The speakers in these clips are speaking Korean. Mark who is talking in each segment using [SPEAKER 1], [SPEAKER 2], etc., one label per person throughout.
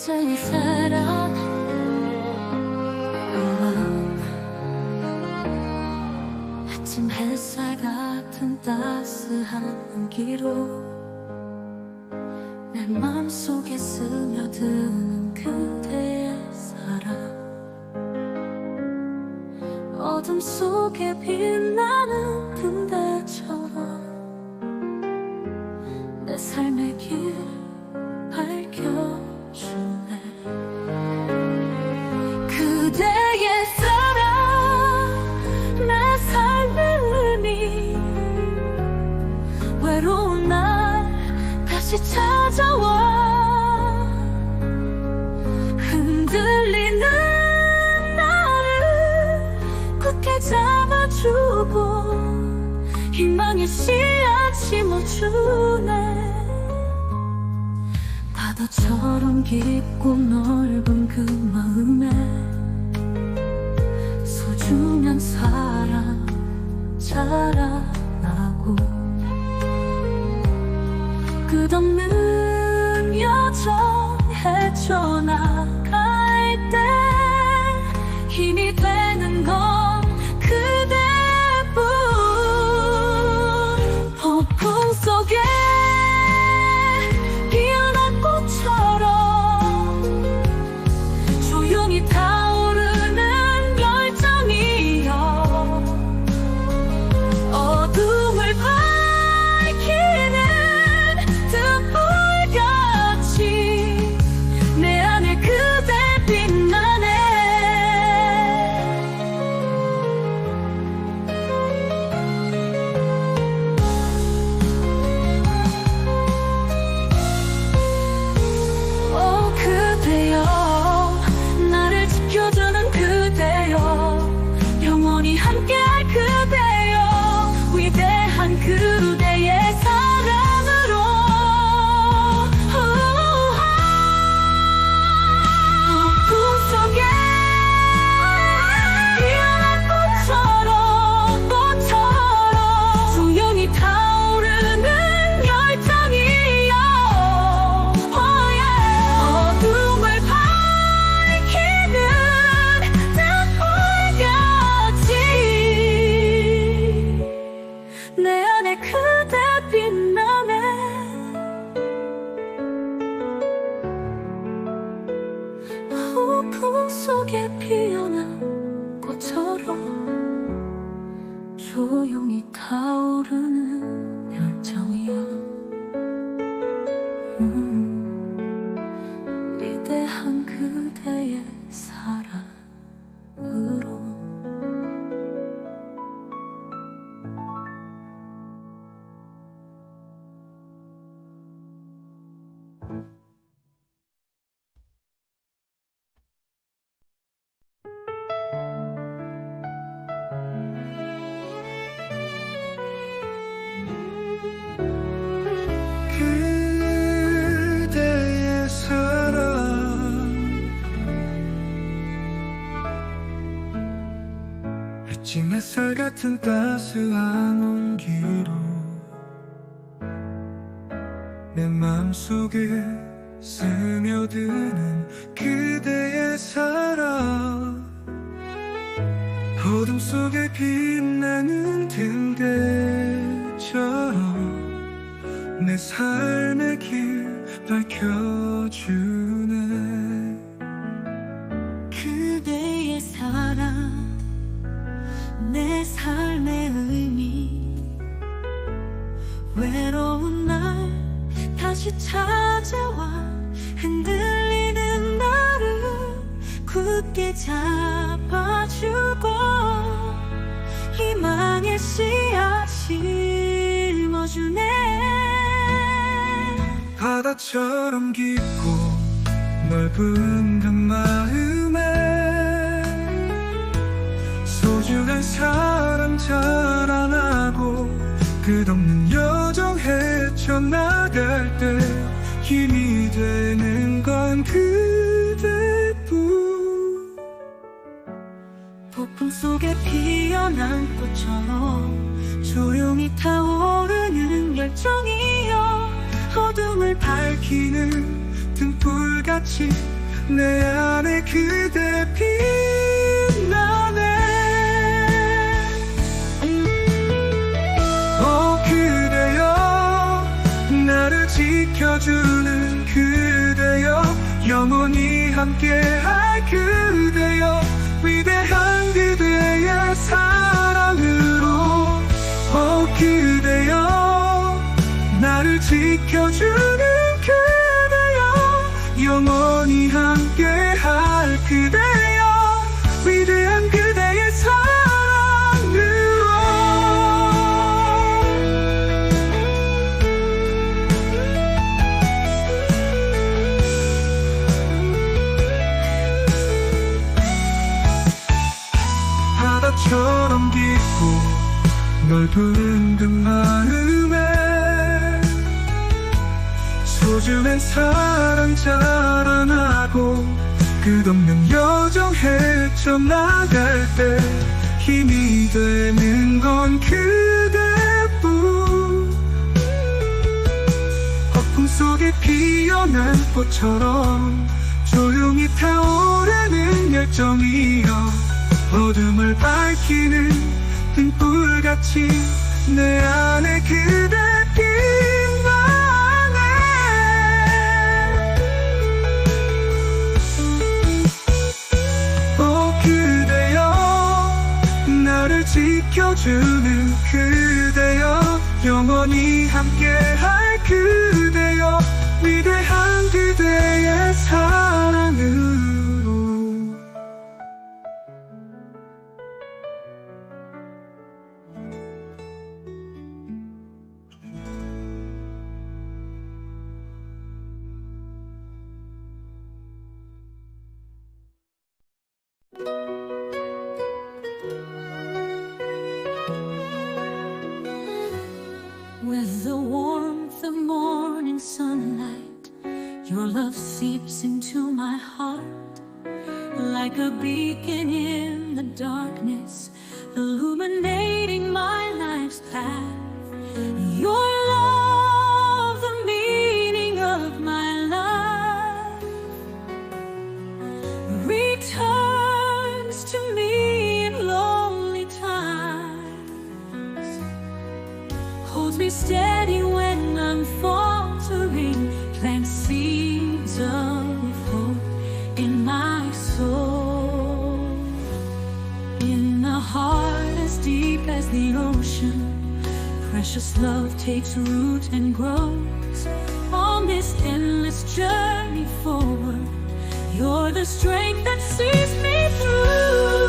[SPEAKER 1] 이제 사랑 아침 햇살 같은 따스한 온기로 내 맘속에 스며드는 그대의 사랑. 어둠 속에 빛나는 등 희망의 씨앗이 멈추네. 바다처럼 깊고 넓은 그 마음에 소중한 사랑 자라나고 끝없는 여정 헤쳐나 내 안에 그대 빛나네. 폭풍 속에 피어난 꽃처럼 조용히 타오
[SPEAKER 2] 아침 햇살 같은 따스한 온기로 내 맘속에 스며드는 그대의 사랑. 어둠 속에 빛나는 등대처럼 내 삶의 길 밝혀주
[SPEAKER 1] 다시 찾아와 흔들리는 나를 굳게 잡아주고 희망의 씨앗 심어주네.
[SPEAKER 2] 바다처럼 깊고 넓은 그 마음에 소중한 사랑 자라나고 끝없는 헤쳐나갈 때 힘이 되는 건 그대뿐.
[SPEAKER 1] 폭풍 속에 피어난 꽃처럼 조용히 타오 열정이여 어둠을
[SPEAKER 2] 밝히는 등불같이 내 안에 그대 빛 지켜주는 그대여 영원히 함께할 그대여 위대한 그대의 사랑으로. 오 그대여 나를 지켜주는 그대여 영원히 함께할 그대 넓은 그 마음에 소중한 사랑 자라나고 끝없는 여정 헤쳐나갈 때 힘이 되는 건 그대뿐. 허풍 속에 피어난 꽃처럼 조용히 타오르는 열정이여 어둠을 밝히는 등불같이 내 안에 그대 빛나네 오 그대여 나를 지켜주는 그대여 영원히 함께할 그대여 위대한 그대의 사랑
[SPEAKER 1] like a beacon in the darkness, illuminating my life's path. Your precious love takes root and grows. On this endless journey forward, you're the strength that sees me through.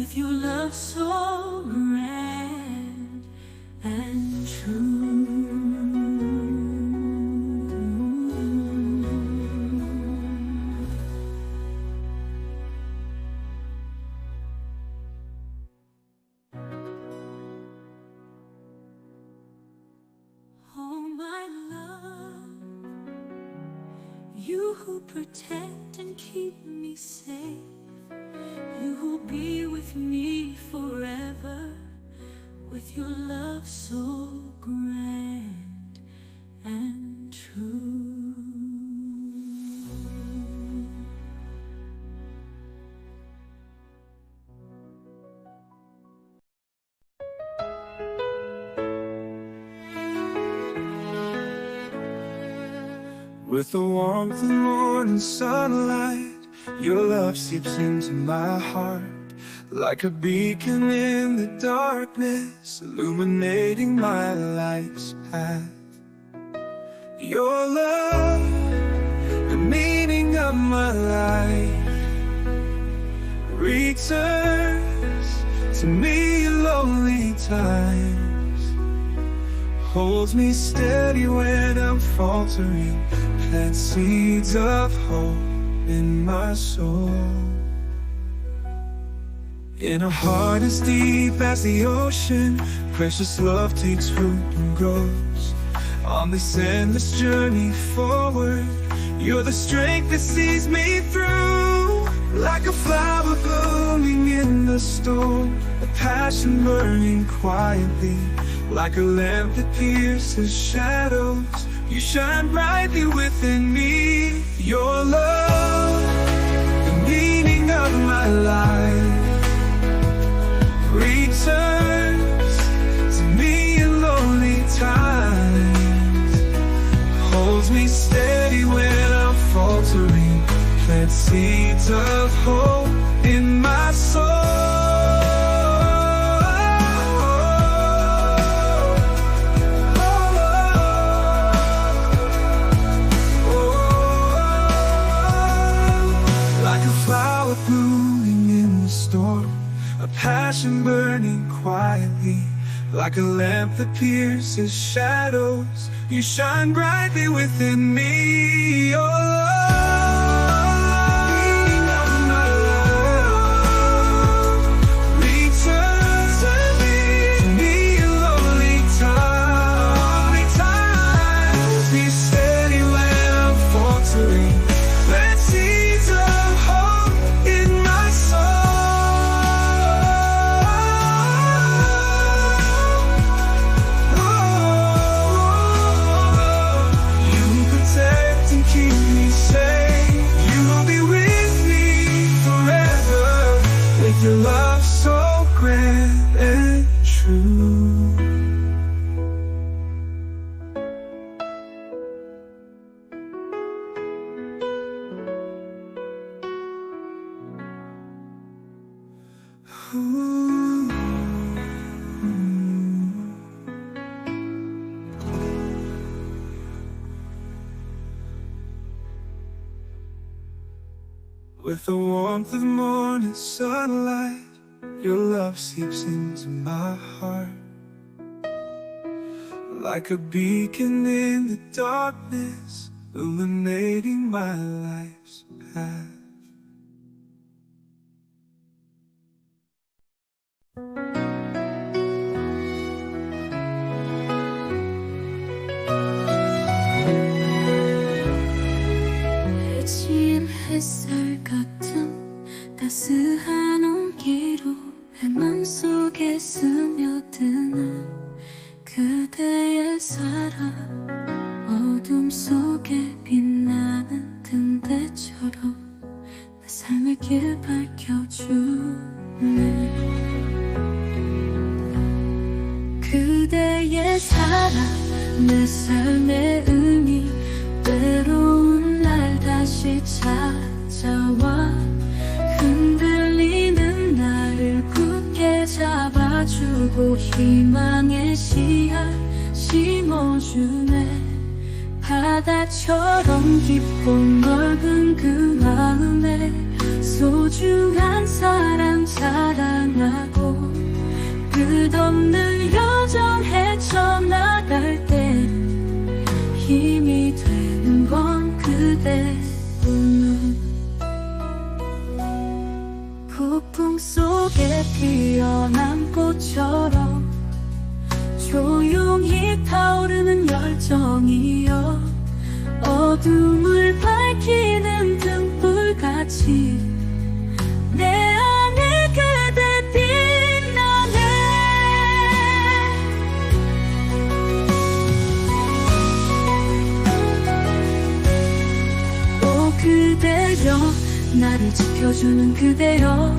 [SPEAKER 1] With your love so With
[SPEAKER 2] the warmth of morning sunlight, your love seeps into my heart. Like a beacon in the darkness, illuminating my life's path. Your love, the meaning of my life, returns to me lonely times. Holds me steady when I'm faltering, plants seeds of hope in my soul. In a heart as deep as the ocean, precious love takes root and grows. On this endless journey forward, you're the strength that sees me through. Like a flower blooming in the storm, a passion burning quietly. Like a lamp that pierces shadows, you shine brightly within me. Your love, the meaning of my life, returns to me in lonely times. Holds me steady when I'm faltering, plants seeds of hope passion burning quietly. Like a lamp that pierces shadows, you shine brightly within me. Oh Your With the warmth of morning sunlight, your love seeps into my heart. Like a beacon in the darkness, illuminating my life's path.
[SPEAKER 1] 길 밝혀주네. 그대의 사랑 내 삶의 의미 외로운 날 다시 찾아와. 흔들리는 나를 굳게 잡아주고 희망의 씨앗 심어주네. 바다처럼 깊고 넓은 그 마음에 소중한 사랑 자랑하고 끝없는 여정 헤쳐나갈 때 힘이 되는 건 그대뿐 폭풍 속에 피어난 꽃처럼 조용히 타오르는 열정이여 어둠을 밝히는 등불같이 지켜주는 그대여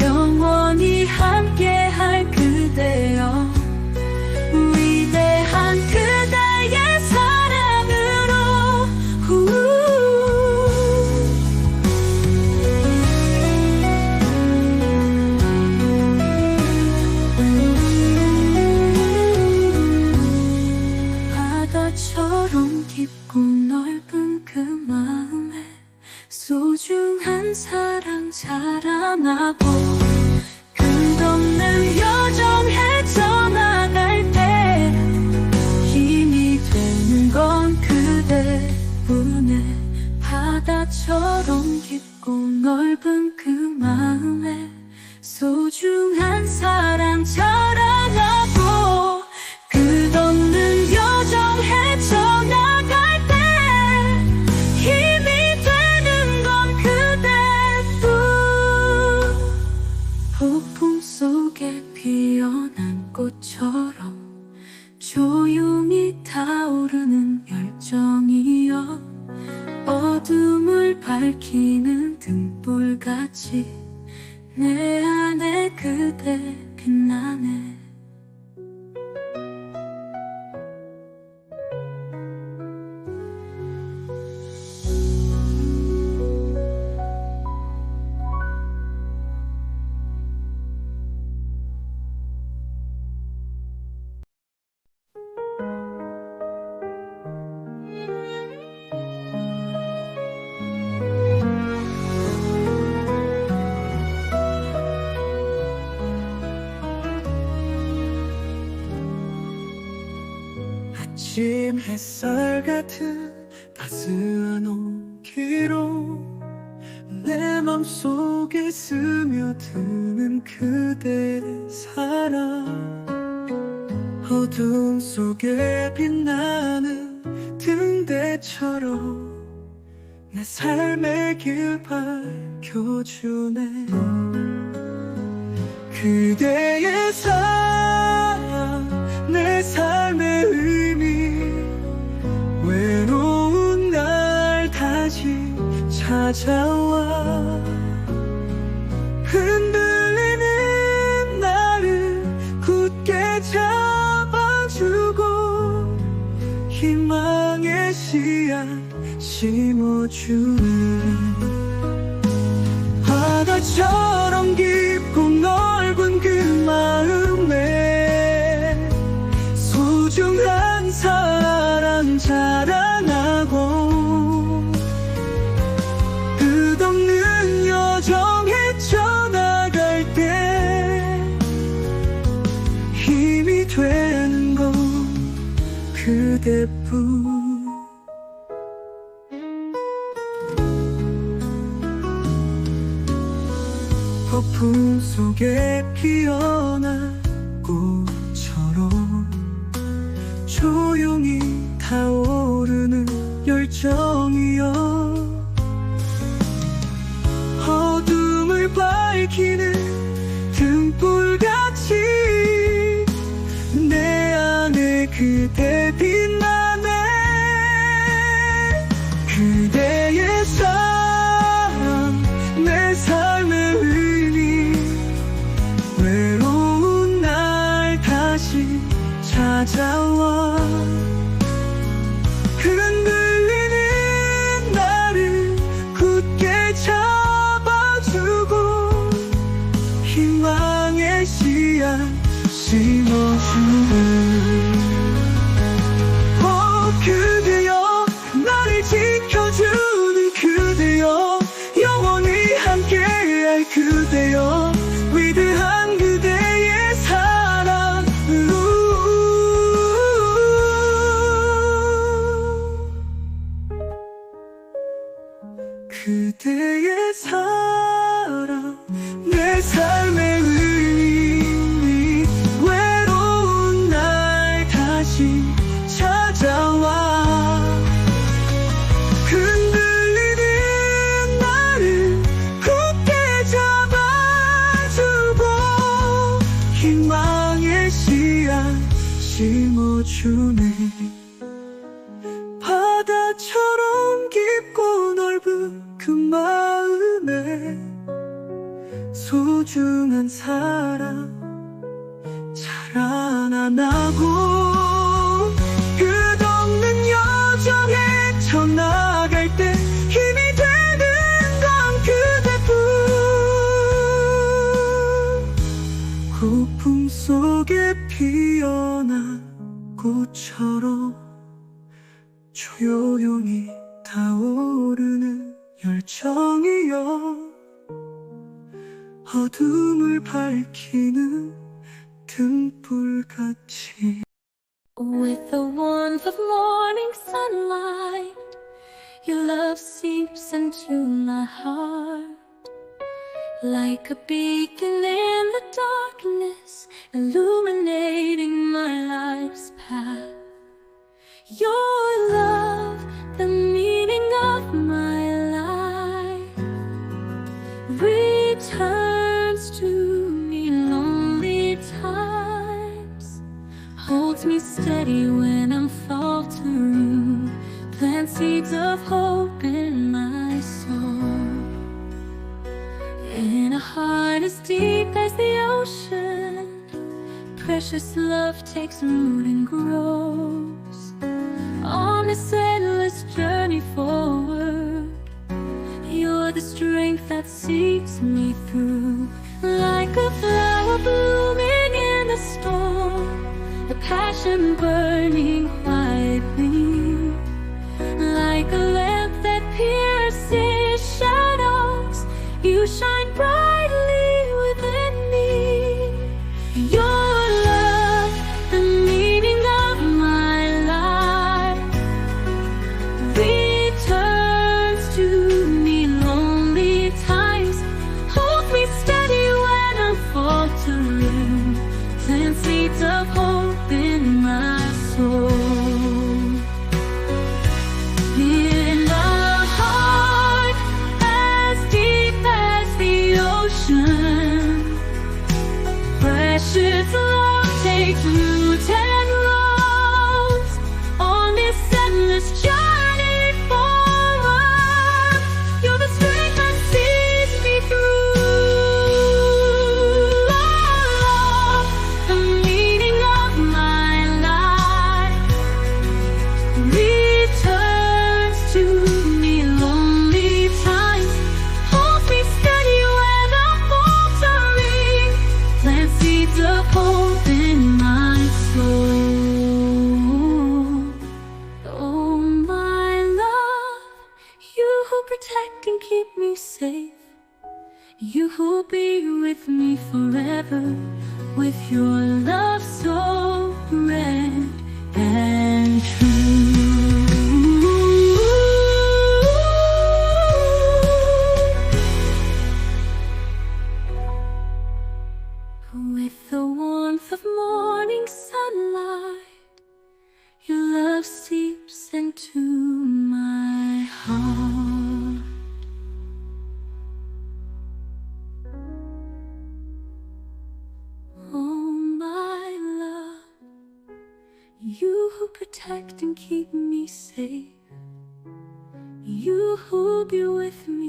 [SPEAKER 1] 영원히 함께할 그대여. 위대한 그
[SPEAKER 2] 아침 햇살 같은 따스한 온기로 내 맘속에 스며드는 그대의 사랑 어둠 속에 빛나는 등대처럼 내 삶의 길 밝혀주네 찾아와 흔들리는 나를 굳게 잡아주고 희망의 씨앗 심어주네. 바다처럼 깊 속에 피어난 꽃처럼 조용히 타오르는 열정 피어난 꽃처럼 조용히 타오르는 열정이여 어둠을 밝히는 등불같이
[SPEAKER 1] With the warmth of morning sunlight, your love seeps into my heart. Like a beacon in the darkness, illuminating my life's path. Your love, the meaning of my life, returns to me lonely times, holds me steady when I'm faltering, plants seeds of hope precious love takes root and grows. On this endless journey forward, you're the strength that sees me through. Like a flower blooming in the storm, a passion burning you who'll be with me forever, with your love so grand and true. With the warmth of morning safe, you who'll be with me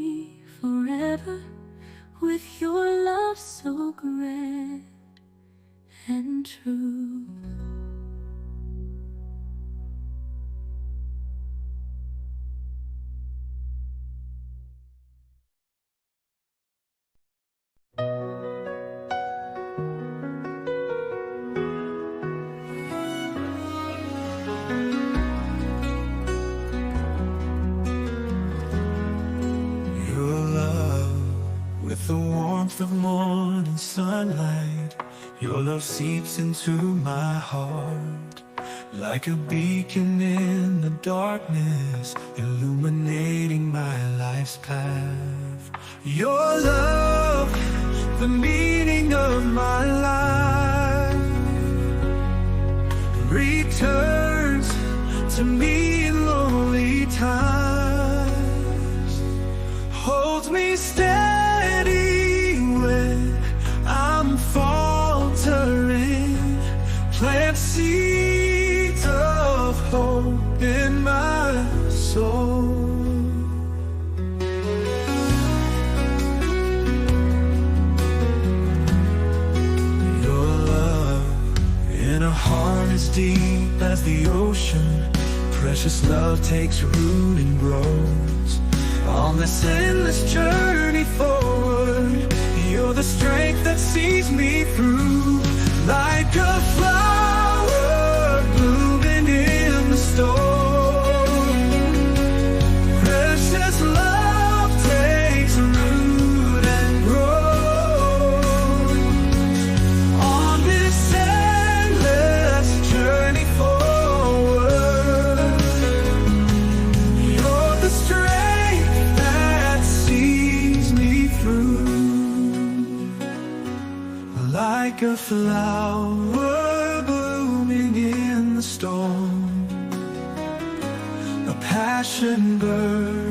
[SPEAKER 1] love
[SPEAKER 2] seeps into my heart like a beacon in the darkness, illuminating my life's path. Your love, the meaning of my life, returns to me in lonely times, holds me steady plant seeds of hope in my soul. Your love in a heart as deep as the ocean. Precious love takes root and grows on this endless journey forward. You're the strength that sees me through, like a flower like a flower blooming in the storm, a passion burning